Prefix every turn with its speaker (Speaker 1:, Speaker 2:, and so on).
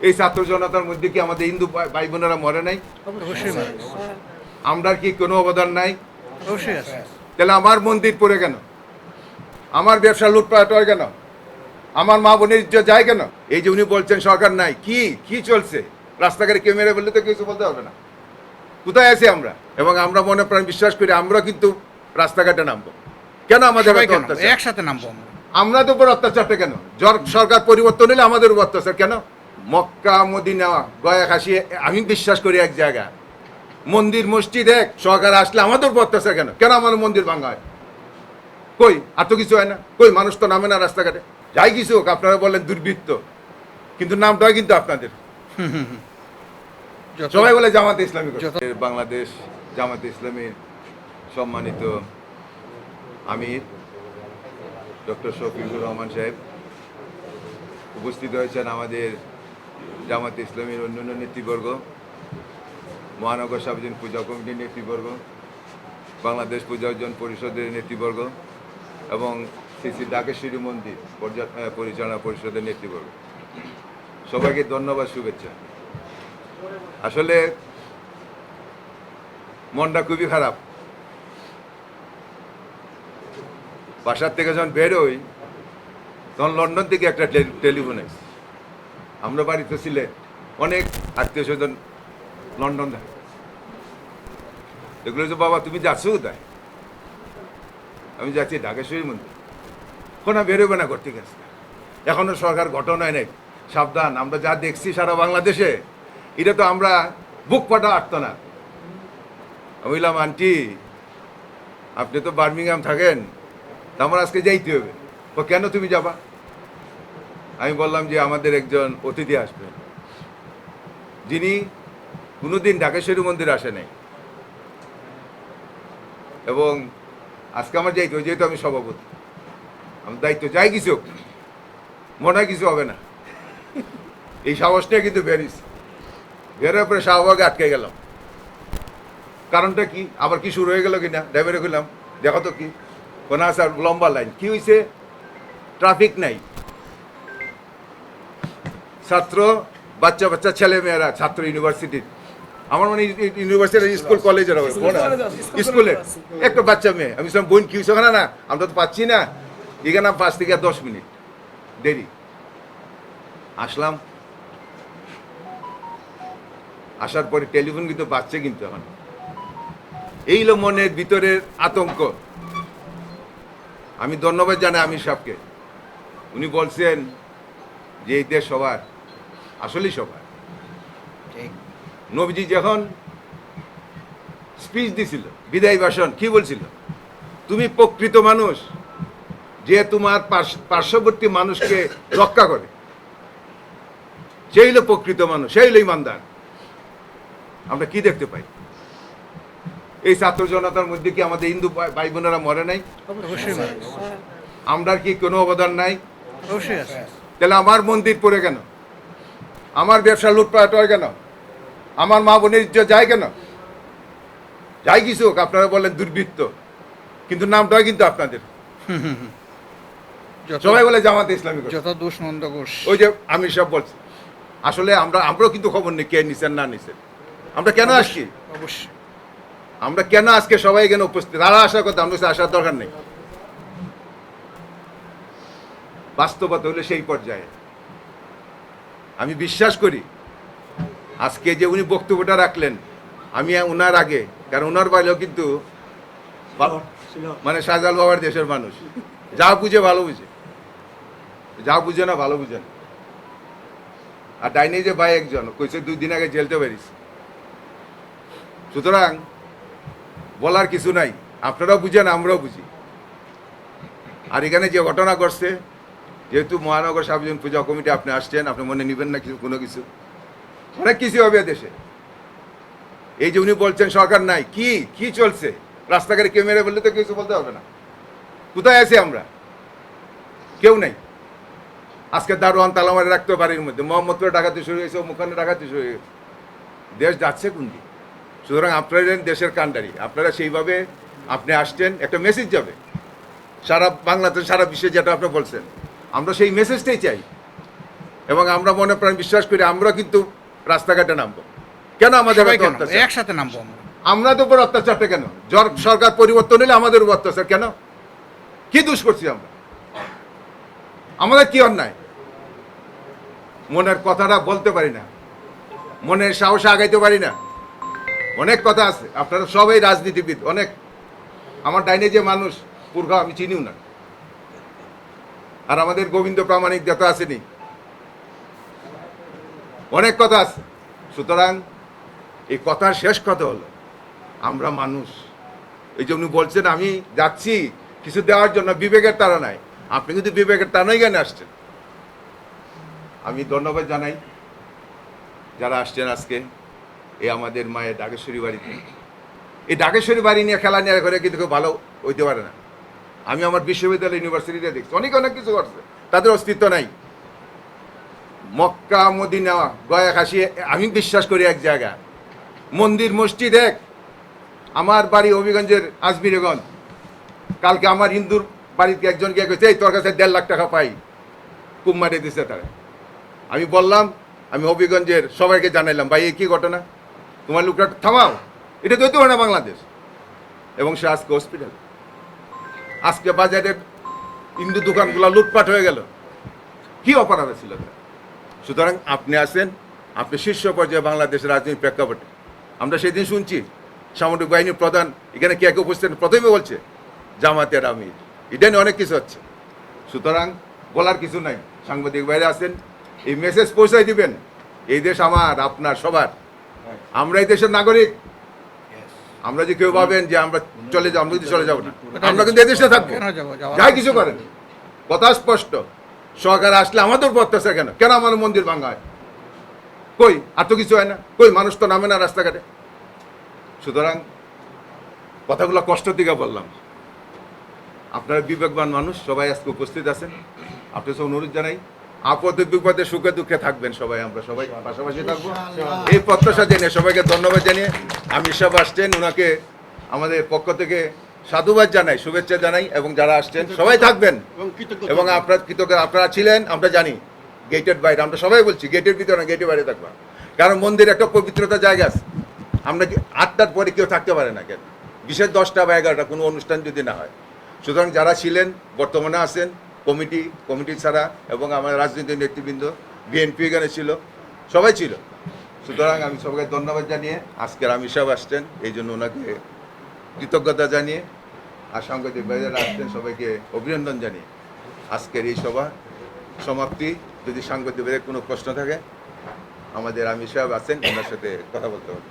Speaker 1: এই ছাত্র জনতার মধ্যে কি আমাদের হিন্দু ভাই- বোনেরা মরে নাই? আমরা কি কোনো অবদান নাই? তাহলে আমার মন্দির পড়ে কেন? আমার ব্যবসা লুটপাট হয় কেন? আমার মা বোনের ইজ্জত যায় কেন? এই যে উনি বলছেন সরকার নাই। কি? কি চলছে? রাস্তাঘাটে কেউ মেরে বললে তো কিছু বলতে হবে না। কোথায় আছি আমরা? এবং আমরা মনে প্রাণ বিশ্বাস করি আমরা কিন্তু রাস্তাঘাটে নামবো। কেন আমাদের?
Speaker 2: একসাথে নামবো আমরা।
Speaker 1: আমাদের উপর অত্যাচারটা কেন? সরকার পরিবর্তন হলে আমাদের উপর অত্যাচার কেন? মক্কা মদিনা গয়া খাসি আমি বিশ্বাস করি এক জায়গা। মন্দির মসজিদ এক সরকার আসলে আমাদের উপর অত্যাচার কেন? কেন আমার মন্দির ভাঙা হয়? কই? আর তো কিছু হয় না। কই? মানুষ তো নামে না রাস্তাঘাটে। যাই কিছু হোক আপনারা বলেন দুর্বৃত্ত। কিন্তু নামটা কিন্তু আপনাদের। সবাই বলে জামাতে ইসলামী বাংলাদেশ জামাতে ইসলামীর সম্মানিত আমির ডক্টর শফিকুর রহমান সাহেব উপস্থিত হয়েছেন আমাদের জামাতে ইসলামীর অন্যান্য নেতৃবর্গ, মহানগর সার্বজনীন পূজা কমিটির নেতৃবর্গ, বাংলাদেশ পূজা অর্জন পরিষদের নেতৃবর্গ এবং শ্রী শ্রী ডাকেশ্বরী মন্দির পরিচালনা পরিষদের নেতৃবর্গ। সবাইকে ধন্যবাদ, শুভেচ্ছা। আসলে মনটা খুবই খারাপ। বাসার থেকে যখন বেরোই তখন লন্ডন থেকে একটা টেলি- টেলিফোন এসে আমরা বাড়িতে ছিলে অনেক আত্মীয় স্বজন লন্ডন থাকে এগুলো বাবা, তুমি যাচ্ছ কোথায়? আমি যাচ্ছি ঢাকেশ্বরী মন্দির। কোনো বেরোবে না করতে গেছে এখনও সরকার হয় নাই। সাবধান, আমরা যা দেখছি সারা বাংলাদেশে, এটা তো আমরা বুক পাটা আটতো না। আমি বললাম, আন্টি, আপনি তো বার্মিংহাম থাকেন, তা আমার আজকে যাইতে হবে। তো কেন তুমি যাবা? আমি বললাম যে আমাদের একজন অতিথি আসবেন। যিনি কোনোদিন ঢাকেশ্বরী মন্দির আসে নাই। এবং আজকে আমার যাইতে হবে যেহেতু আমি সভাপতি। আমার দায়িত্ব যাই কিছু মনে কিছু হবে না। এই সাহসটা কিন্তু বেরিস বেরোর পরে শাহবাগে আটকে গেলাম। কারণটা কি? আবার কি শুরু হয়ে গেল কিনা? ড্রাইভারে গেলাম দেখো তো কি? কোন আছে লম্বা লাইন। কি হয়েছে ট্রাফিক নাই। ছাত্র বাচ্চা বাচ্চা ছেলে মেয়েরা ছাত্র ইউনিভার্সিটির আমার মানে ইউনিভার্সিটি স্কুল কলেজের হবে স্কুলের একটা বাচ্চা মেয়ে। আমি বললাম বোন কি হয়েছে ওখানে না? আমরা তো পাচ্ছি না। এখানে পাঁচ থেকে দশ মিনিট। দেরি। আসলাম। আসার পরে টেলিফোন কিন্তু বাচ্চা কিন্তু এখন। এই হলো মনের ভিতরের আতঙ্ক। আমি ধন্যবাদ জানাই আমির সাহেবকে। উনি বলছেন যে এই দেশ সবার। আসলেই সবার
Speaker 2: ঠিক।
Speaker 1: নবীজি যখন স্পিচ দিছিল বিদায় ভাষণ কি বলছিল? তুমি প্রকৃত মানুষ যে তোমার পার্শ্ববর্তী মানুষকে রক্ষা করে। সেই হলো প্রকৃত মানুষ সেই হলো ইমানদার। আমরা কি দেখতে পাই? এই ছাত্র জনতার মধ্যে কি আমাদের হিন্দু ভাই- বোনেরা মরে নাই। আমরা কি কোনো অবদান নাই? তাহলে আমার মন্দির পড়ে কেন? আমার ব্যবসা লুটপাট হয় কেন? আমার মা বোনের ইজ্জত যায় কেন? যাই কিছু হোক আপনারা বলেন দুর্বৃত্ত। কিন্তু নামটা কিন্তু আপনাদের। সবাই বলে জামাতে ইসলামী
Speaker 2: যত দোষ নন্দ ঘোষ।
Speaker 1: ওই যে আমি সব বলছি। আসলে আমরা আমরাও কিন্তু খবর নেই কে নিছেন না নিছেন আমরা কেন আসছি?
Speaker 2: অবশ্যই।
Speaker 1: আমরা কেন আজকে সবাই এখানে উপস্থিত? তারা আসার কথা আমরা আসার দরকার নেই। বাস্তবতা হলে সেই পর্যায়ে। আমি বিশ্বাস করি আজকে যে উনি বক্তব্যটা রাখলেন আমি ওনার আগে কারণ ওনার বাইরেও কিন্তু মানে শাহজাল বাবার দেশের মানুষ। যা বুঝে ভালো বুঝে। যা বুঝে না ভালো বুঝে না। আর ডাইনে যে ভাই একজন কইছে দুই দিন আগে জেলতে পারিস সুতরাং বলার কিছু নাই। আপনারাও বুঝেন আমরাও বুঝি। আর এখানে যে ঘটনা ঘটছে যেহেতু মহানগর সার্বজনীন পূজা কমিটি আপনি আসছেন, আপনি মনে নেবেন না কিছু, কোনো কিছু? অনেক কিছু হবে দেশে। এই যে উনি বলছেন সরকার নাই, কি কি চলছে? রাস্তাঘাটে কেউ মেরে বললে তো কিছু বলতে হবে না। কোথায় আছি আমরা? কেউ নাই। আজকে দারোয়ান তালামারি রাখতে বাড়ির মধ্যে। মোহাম্মদপুরে ডাকাতি শুরু হয়েছে মুখানে ডাকাতি শুরু হয়ে গেছে দেশ যাচ্ছে কোন দিকে? সুতরাং আপনারা দেশের কান্ডারি আপনারা সেইভাবে আপনি আসছেন, একটা মেসেজ যাবে। সারা বাংলাদেশ সারা বিশ্বে যেটা আপনি বলছেন। আমরা সেই মেসেজটাই চাই। এবং আমরা মনে প্রাণ বিশ্বাস করি আমরা কিন্তু রাস্তাঘাটে নামবো। কেন আমাদের?
Speaker 2: একসাথে নামবো আমরা।
Speaker 1: আমাদের উপর অত্যাচারটা কেন? জর- সরকার পরিবর্তন হলে আমাদের উপর অত্যাচার কেন? কি দোষ করছি আমরা? আমাদের কি অন্যায়? মনের কথাটা বলতে পারি না। মনের সাহসে আগাইতে পারি না। অনেক কথা আছে। আপনারা সবাই রাজনীতিবিদ অনেক। আমার ডাইনে যে মানুষ পুরঘা আমি চিনিও না। আর আমাদের গোবিন্দ প্রামাণিক যত আসেনি। অনেক কথা আছে। সুতরাং এই কথার শেষ কথা হলো, আমরা মানুষ। এই যে উনি বলছেন, আমি যাচ্ছি, কিছু দেওয়ার জন্য বিবেকের তারা নাই। আপনি কিন্তু বিবেকের টানাই জ্ঞানে আসছেন। আমি ধন্যবাদ জানাই যারা আসছেন আজকে এই আমাদের মায়ের ডাকেশ্বরী বাড়িতে। এই ডাকেশ্বরী বাড়ি নিয়ে খেলা নিয়ে করে কিন্তু কেউ ভালো হইতে পারে না। আমি আমার বিশ্ববিদ্যালয় ইউনিভার্সিটিতে দেখছি। অনেক অনেক কিছু করছে। তাদের অস্তিত্ব নাই। মক্কা, মদিনা, গয়া খাসি, আমি বিশ্বাস করি এক জায়গা। মন্দির, মসজিদ এক। আমার বাড়ি হবিগঞ্জের আজমিরগঞ্জ। কালকে আমার হিন্দুর বাড়িতে একজন গিয়ে গেছে এই তোর কাছে দেড় লাখ টাকা পাই। কুম মারে দিছে তারা। আমি বললাম, আমি হবিগঞ্জের সবাইকে জানাইলাম, ভাই, এই কি ঘটনা? তোমার লোকটা থামাও। এটা তো পারে না বাংলাদেশ। এবং সে আজকে হসপিটাল আজকে বাজারের হিন্দু দোকানগুলো লুটপাট হয়ে গেল। কি অপরাধ ছিল তার? সুতরাং আপনি আছেন আপনি শীর্ষ পর্যায়ে বাংলাদেশের রাজনীতির প্রেক্ষাপটে। আমরা সেদিন শুনছি সামরিক বাহিনীর প্রধান এখানে কে কে উপস্থিত প্রথমে বলছে জামাতের আমির। এটা নিয়ে অনেক কিছু হচ্ছে। সুতরাং বলার কিছু নাই। সাংবাদিক বাইরে আছেন এই মেসেজ পৌঁছাই দিবেন। এই দেশ আমার আপনার সবার। আমরা এই দেশের নাগরিক। আমরা যে কেউ ভাবেন যে আমরা চলে যাব আমরা কিন্তু চলে যাব না। আমরা কিন্তু এদেশে থাকব। যাই কিছু করেন। কথা স্পষ্ট। সরকার আসলে আমাদের উপর অত্যাচার কেন? কেন আমার মন্দির ভাঙা হয় কই? আর তো কিছু হয় না। কই? মানুষ তো নামে না রাস্তাঘাটে। সুতরাং কথাগুলো কষ্ট থেকে বললাম। আপনারা বিবেকবান মানুষ সবাই আজকে উপস্থিত আছেন। আপনার সব অনুরোধ জানাই। আপদে বিপদে সুখে দুঃখে থাকবেন সবাই আমরা সবাই পাশাপাশি থাকব। এই প্রত্যাশা জেনে সবাইকে ধন্যবাদ জানিয়ে আমি সব আসছেন ওনাকে আমাদের পক্ষ থেকে সাধুবাদ জানাই শুভেচ্ছা জানাই এবং যারা আসছেন সবাই থাকবেন। এবং আপনার কৃতজ্ঞ আপনারা ছিলেন আমরা জানি গেটের বাইরে আমরা সবাই বলছি গেটের ভিতরে না গেটের বাইরে থাকবা। কারণ মন্দির একটা পবিত্রতা জায়গা আছে। আমরা কি আটটার পরে কেউ থাকতে পারে না কেন? বিশেষ দশটা বা এগারোটা কোনো অনুষ্ঠান যদি না হয়। সুতরাং যারা ছিলেন বর্তমানে আছেন কমিটি কমিটি ছাড়া এবং আমার রাজনৈতিক নেতৃবৃন্দ বিএনপি এখানে ছিল, সবাই ছিল। সুতরাং আমি সবাইকে ধন্যবাদ জানিয়ে আজকের আমি সব আসছেন, এই জন্য ওনাকে কৃতজ্ঞতা জানিয়ে আর সাংবাদিক ভাইজারা আসছেন, সবাইকে অভিনন্দন জানিয়ে আজকের এই সভা সমাপ্তি। যদি সাংবাদিক ভাইয়ের কোনো প্রশ্ন থাকে, আমাদের আমি সাহেব আছেন, ওনার সাথে কথা বলতে হবে।